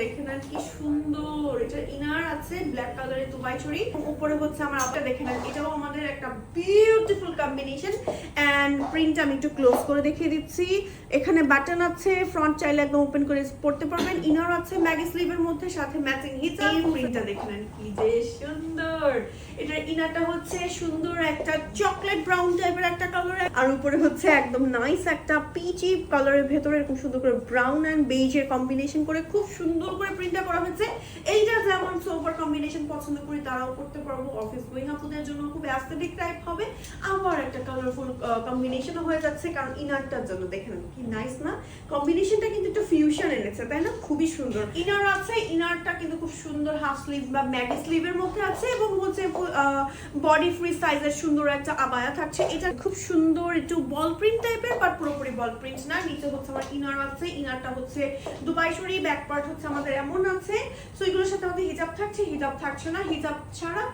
দেখে নেন, কি সুন্দর। এটা ইনার আছে ব্ল্যাক কালারের দুবাই চুড়ি। উপরে হচ্ছে আমার আপটা দেখে নেন। এটাও আমাদের একটা বিউটিফুল কম্বিনেশন এন্ড প্রিন্ট আমি একটু ক্লোজ করে দেখিয়ে দিচ্ছি। এখানে বাটন আছে ফ্রন্ট চাইলে একদম ওপেন করে পড়তে পারবেন। ইনার আছে ম্যাগি স্লিভের মধ্যে সাথে ম্যাচিং হিজাব। প্রিন্টটা দেখে নেন কি যে সুন্দর! এটার ইনারটা হচ্ছে সুন্দর একটা চকলেট ব্রাউন টাইপের একটা কালার আর উপরে হচ্ছে একদম নাইস একটা পিচি কালারের ভেতরে এরকম সুন্দর করে ব্রাউন অ্যান্ড বেজের কম্বিনেশন করে খুব সুন্দর করে প্রিন্টটা করা হয়েছে। এইটা যেমন সোবার কম্বিনেশন পছন্দ করি তারাও করতে পারব। অফিস গোয়িং আপুদের জন্য খুব অ্যাস্থেটিক টাইপ হবে। আবার একটা কালারফুল কম্বিনেশনও হয়ে যাচ্ছে, কারণ ইনারটার জন্য। দেখেন, কি নাইস না? কম্বিনেশনটা কিন্তু একটু ফিউশন এনেছে, তাই না? খুবই সুন্দর। ইনার আছে ইনারটা কিন্তু খুব সুন্দর হাফ স্লিভ বা ম্যাগি স্লিভের মধ্যে আছে এবং হচ্ছে বডি ফ্রি সাইজের সুন্দর একটা আবায়া থাকছে। এটা খুব সুন্দর একটু বল প্রিন্ট টাইপের বাট পুরোপুরি বল প্রিন্ট না। নিচে হচ্ছে আমার ইনার আছে ইনারটা হচ্ছে দুবাই শরী ব্যাক পার্ট হচ্ছে আমাদের এমন আছে। সো এগুলোর সাথে আমাদের হিজাব থাকছে হিজাব থাকছে না। হিজাব ছাড়া